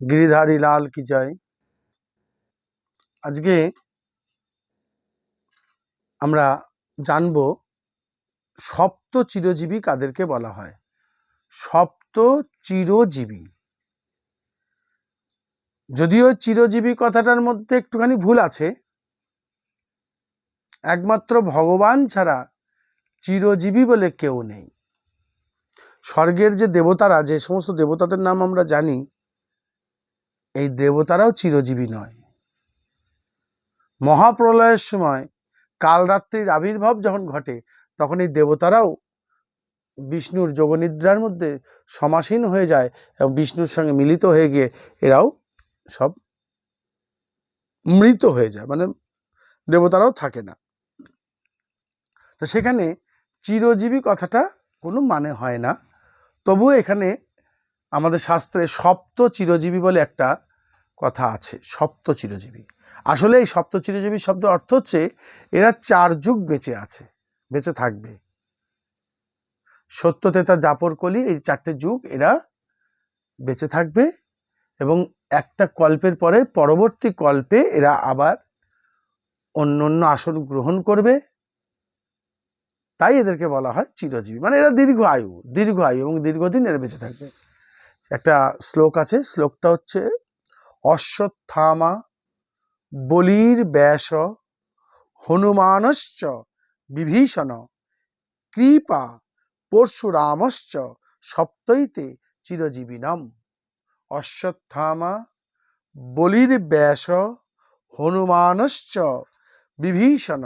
গিরিধারী লাল কি জয় আজকে আমরা জানব সপ্ত চিরজীবী কাদেরকে বলা হয়। সপ্ত চিরজীবী। যদিও চিরজীবী কথাটার মধ্যে একটুখানি ভুল আছে, একমাত্র ভগবান ছাড়া চিরজীবী বলে কেউ নেই। স্বর্গের যে দেবতারা, যে সমস্ত দেবতাদের নাম আমরা জানি এই দেবতারাও চিরজীবী নয়। মহাপ্রলয়ের সময় কালরাত্রির আবির্ভাব যখন ঘটে, তখন এই দেবতারাও বিষ্ণুর যোগনিদ্রার মধ্যে সমাসীন হয়ে যায় এবং বিষ্ণুর সঙ্গে মিলিত হয়ে গিয়ে এরাও সব মৃত হয়ে যায় মানে দেবতারাও থাকে না। তো সেখানে চিরজীবী কথাটা কোনো মানে হয় না। তবুও এখানে আমাদের শাস্ত্রে সপ্ত চিরজীবী বলে একটা কথা আছে, সপ্ত চিরজীবী। আসলে এই সপ্ত চিরজীবী শব্দের অর্থ হচ্ছে এরা চার যুগ বেঁচে আছে, বেঁচে থাকবে। সত্য তেতা জাপর কলি, এই চারটে যুগ এরা বেঁচে থাকবে এবং একটা কল্পের পরে পরবর্তী কল্পে এরা আবার অন্য অন্য আসন গ্রহণ করবে। তাই এদেরকে বলা হয় চিরজীবী। মানে এরা দীর্ঘ আয়ু দীর্ঘ আয়ু এবং দীর্ঘদিন এরা বেঁচে থাকবে। একটা শ্লোক আছে, শ্লোকটা হচ্ছে, অশ্বত্থামা বলির ব্যাস হনুমানশ্চ বিভীষণ কৃপা পরশুরামশ্চ সপ্তৈতে চিরজীবিনম। অশ্বত্থামা বলির ব্যাস হনুমানশ্চ বিভীষণ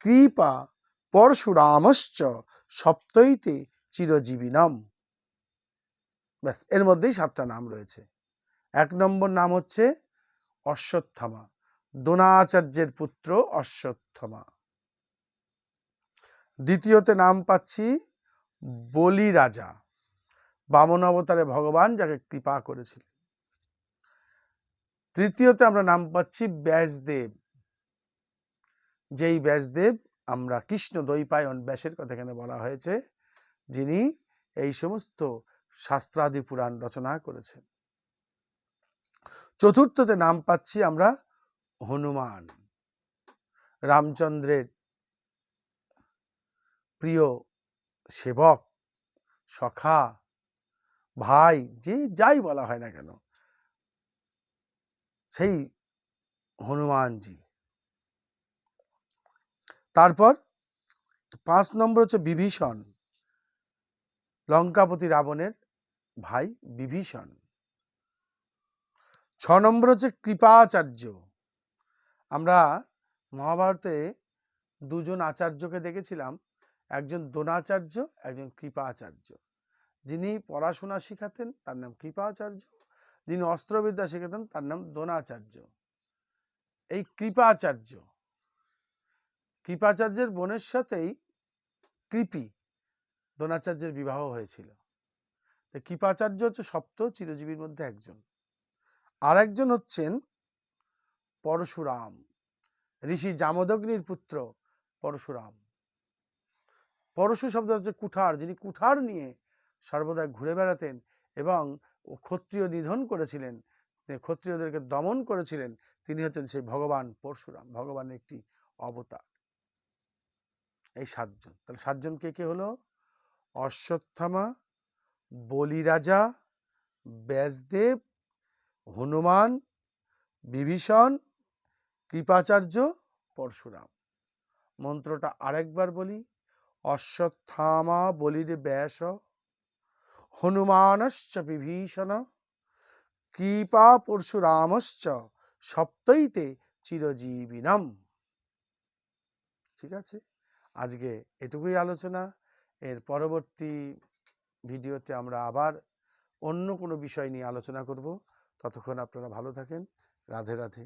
কৃপা পরশুরামশ্চ সপ্তৈতে চিরজীবিনম। ব্যাস, এর মধ্যেই সাতটা নাম রয়েছে। এক নম্বর নাম হচ্ছে অশ্বত্থামা। দ্রোণাচার্যের পুত্র অশ্বত্থামা। দ্বিতীয়তে নাম পাচ্ছি বলি রাজা বামন অবতারে ভগবান যাকে কৃপা করেছিলেন। তৃতীয়তে আমরা নাম পাচ্ছি ব্যাসদেব। যেই ব্যাসদেব আমরা কৃষ্ণ দৈপায়ন ব্যাসের কথা এখানে বলা হয়েছে, যিনি এই সমস্ত শাস্ত্রাদি পুরাণ রচনা করেছেন। চতুর্থতে নাম পাচ্ছি আমরা হনুমান। রামচন্দ্রের প্রিয় সেবক, সখা, ভাই, যে যাই বলা হয় না কেন, সেই হনুমানজি। তারপর পাঁচ নম্বর হচ্ছে বিভীষণ লঙ্কাপতি রাবণের ভাই, বিভীষণ। ছ নম্বর হচ্ছে কৃপাচার্য। আমরা মহাভারতে দুজন আচার্যকে দেখেছিলাম। একজন দ্রোণাচার্য, একজন কৃপাচার্য। যিনি পড়াশোনা শেখাতেন, তার নাম কৃপাচার্য। যিনি অস্ত্রবিদ্যা শেখাতেন, তার নাম দ্রোণাচার্য। এই কৃপাচার্য, কৃপাচার্যের বোনের সাথেই কৃপি দ্রোণাচার্যের বিবাহ হয়েছিল। কৃপাচার্য হচ্ছে সপ্ত চিরজীবীর মধ্যে একজন। আর একজন হচ্ছেন পরশুরাম, ঋষি জামদগ্নির পুত্র পরশুরাম। পরশু শব্দ হচ্ছে কুঠার, যিনি কুঠার নিয়ে সর্বদা ঘুরে বেড়াতেন এবং ক্ষত্রিয় নিধন করেছিলেন ক্ষত্রিয়দেরকে দমন করেছিলেন, তিনি হচ্ছেন সেই ভগবান পরশুরাম, ভগবানের একটি অবতার। এই সাতজন। তাহলে সাতজন কে কে হলো? অশ্বত্থামা বলিরাজা, ব্যাসদেব, হনুমান, বিভীষণ, কৃপাচার্য, পরশুরাম। মন্ত্রটা আরেকবার বলি। অশ্বত্থামা বলির ব্যাস, হনুমানশ্চ বিভীষণ, কৃপা পরশুরামশ্চ সপ্তইতে চিরজীবিনম। ঠিক আছে? আজকে এটুকুই আলোচনা। এর পরবর্তী ভিডিওতে আমরা আবার অন্য কোনো বিষয় নিয়ে আলোচনা করব। ততক্ষণ আপনারা ভালো থাকেন। রাধে রাধে।